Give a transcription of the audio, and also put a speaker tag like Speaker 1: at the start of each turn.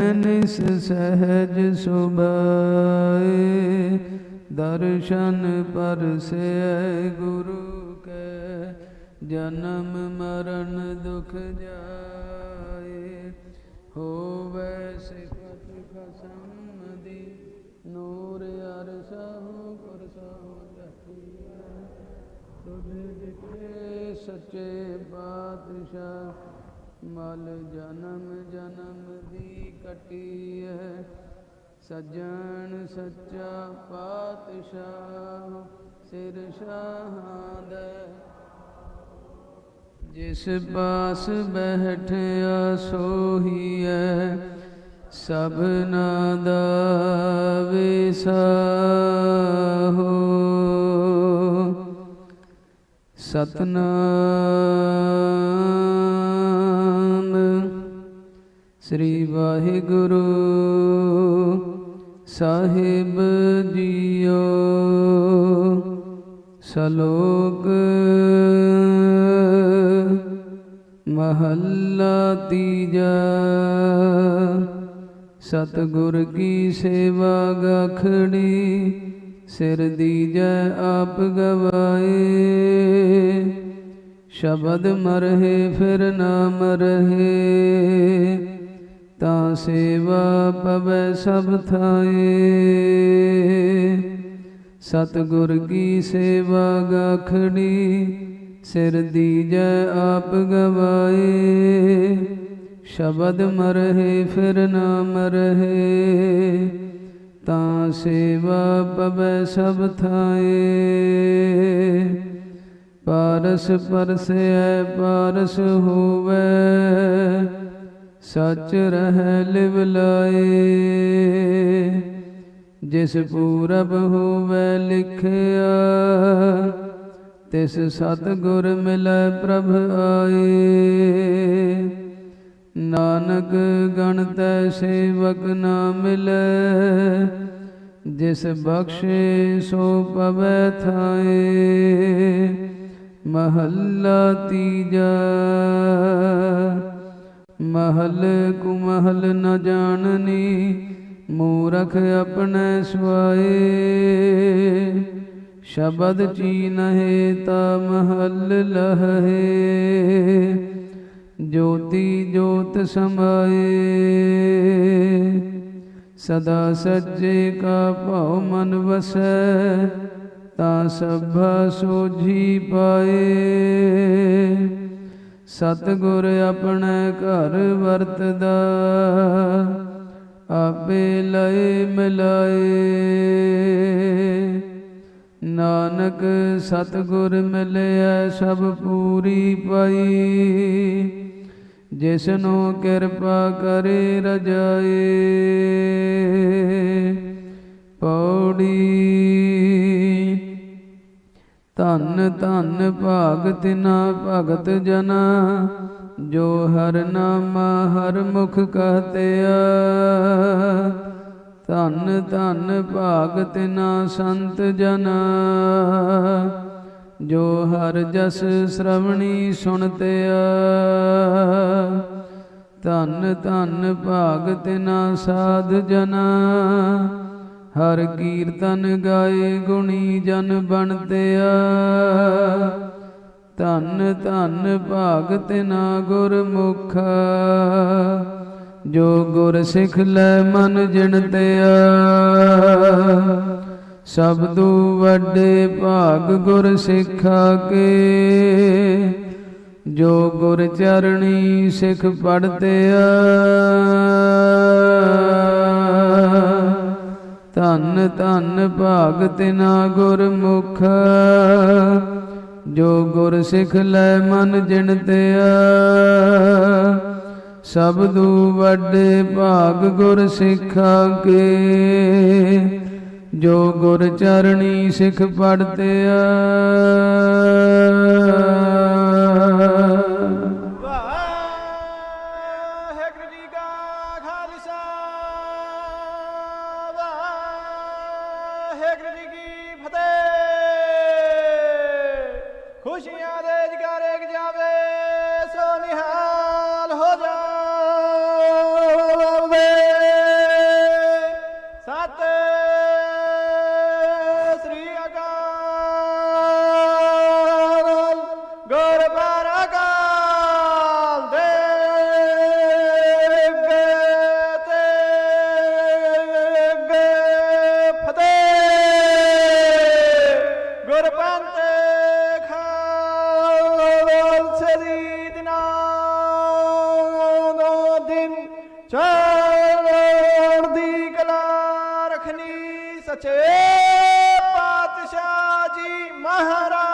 Speaker 1: ਨਿਸ ਸਹਿਜ ਸੁਭਾਏ, ਦਰਸ਼ਨ ਪਰਸੈ ਗੁਰੂ ਕੈ, ਜਨਮ ਮਰਨ ਦੁਖ ਜਾਏ। ਹੋਵੇ ਸਿਫਤ ਖਸਮ ਦੀ, ਨੂਰ ਅਰਸਹੁ ਕੁਰਸਹੁ ਜਪੀਐ ਤੁਝੇ ਦਿਖੇ ਸੱਚੇ ਪਾਤਸ਼ਾਹ ਮਲ ਜਨਮ ਜਨਮ ਦੀ ਕਟੀ ਹੈ ਸਜਣ ਸੱਚਾ ਪਾਤਸ਼ਾਹ, ਸਿਰ ਸ਼ਾਹਾਂ ਦੇ। ਜਿਸ ਪਾਸ ਬੈਠਿਆ ਸੋਹੀਐ ਸਭਨਾ ਦਾ ਵਿਸਾਹੋ। ਸਤਨਾਮ ਸ੍ਰੀ ਵਾਹਿਗੁਰੂ ਸਾਹਿਬ ਜੀਓ, ਸ਼ਲੋਕ ਮਹੱਲਾ ਤੀਜਾ, ਸਤਿਗੁਰ ਕੀ ਸੇਵਾ ਗਖੜੀ ਸਿਰ ਦੀਜੈ ਆਪ ਗਵਾਏ। ਸ਼ਬਦ ਮਰਹਿ, ਫਿਰ ਨਾ ਮਰਹਿ ਤਾਂ ਸੇਵਾ ਪਵੈ ਸਭ ਥਾਏ। ਸਤਿਗੁਰ ਕੀ ਸੇਵਾ ਗਖੜੀ ਸਿਰ ਦੀਜੈ ਆਪ ਗਵਾਏ। ਸ਼ਬਦ ਮਰਹਿ, ਫਿਰ ਨਾ ਮਰਹਿ ਤਾਂ ਸੇਵਾ ਪਵੈ ਸਭ ਥਾਏ। ਪਾਰਸ ਪਰਸੈ, ਪਾਰਸ ਹੋਵੇ, ਸਚ ਰਹਿ ਲਿਵ ਲਾਏ। ਜਿਸ ਪੂਰਬ ਹੋਵੇ ਲਿਖਿਆ, ਤਿਸ ਸਤ ਗੁਰ ਮਿਲੈ ਪ੍ਰਭ ਆਏ। ਨਾਨਕ ਗਣ ਸੇਵਕ ਨਾ ਮਿਲੈ, ਜਿਸ ਬਖਸ਼ੇ ਸੋ ਪਵੈ ਥਾਏ। ਮਹੱਲਾ ਤੀਜਾ। ਮਹਲ ਕੁ ਮਹਲ ਨ ਜਾਣਨੀ, ਮੂਰਖ ਆਪਣੇ ਸੁਆਏ ਸ਼ਬਦ ਚੀਨਹਿ ਤਾ ਮਹਲ ਲਹੇ। ਜੋਤੀ ਜੋਤ ਸਮਾਏ ਸਦਾ ਸੱਜੇ ਕਾ ਭਉ ਮਨ ਵਸੈ। ਤਾਂ ਸਭਾ ਸੋਝੀ ਪਾਏ। ਸਤਿਗੁਰ ਆਪਣੇ ਘਰ ਵਰਤਦਾ, ਆਪੇ ਲਏ ਮਿਲਾਏ। ਨਾਨਕ ਸਤਿਗੁਰ ਮਿਲਿਆ, ਸਭ ਪੂਰੀ ਪਾਈ। ਜਿਸਨੂੰ ਕਿਰਪਾ ਕਰੇ ਰਜਾਏ, ਪੌੜੀ ਧੰਨ ਧੰਨ ਭਾਗ ਤਿਨਾ ਭਗਤ ਜਨਾ, ਜੋ ਹਰ ਨਾਮ ਹਰ ਮੁਖ ਕਹਤਿਆ। ਧੰਨ ਧੰਨ ਭਾਗ ਤਿਨਾ ਸੰਤ ਜਨ, ਜੋ ਹਰ ਜਸ ਸ਼ਰਵਣੀ ਸੁਣਤਿਆ। ਧੰਨ ਧੰਨ ਭਾਗ ਤਿਨਾ ਸਾਧ ਜਨਾ ਹਰ ਕੀਰਤਨ ਗਾਏ ਗੁਣੀ ਜਨ ਬਣਤਿਆ ਧੰਨ ਧੰਨ ਭਾਗ ਤਿਨਾ ਗੁਰਮੁਖ, ਜੋ ਗੁਰ ਸਿੱਖ ਲੈ ਮਨ ਜਿਣਤਿਆ ਸਬਦੂ ਵੱਡੇ ਭਾਗ ਗੁਰ ਸਿੱਖਾ ਕੇ, ਜੋ ਗੁਰ ਚਰਣੀ ਸਿੱਖ ਪੜਤਿਆ ਧੰਨ ਧੰਨ ਭਾਗ ਤਿਨਾ ਗੁਰਮੁਖ, ਜੋ ਗੁਰ ਸਿੱਖ ਲੈ ਮਨ ਜਿਣਤਿਆ ਸਬਦੂ ਵੱਡੇ ਭਾਗ ਗੁਰ ਸਿੱਖਾ ਕੇ, ਜੋ ਗੁਰ ਚਰਣੀ ਸਿੱਖ ਪੜਤਿਆ
Speaker 2: ਵਾਹਿਗੁਰੂ ਜੀ ਕੀ ਫਤਿਹ। ਸੱਚੇ ਪਾਤਸ਼ਾਹ ਜੀ ਮਹਾਰਾਜ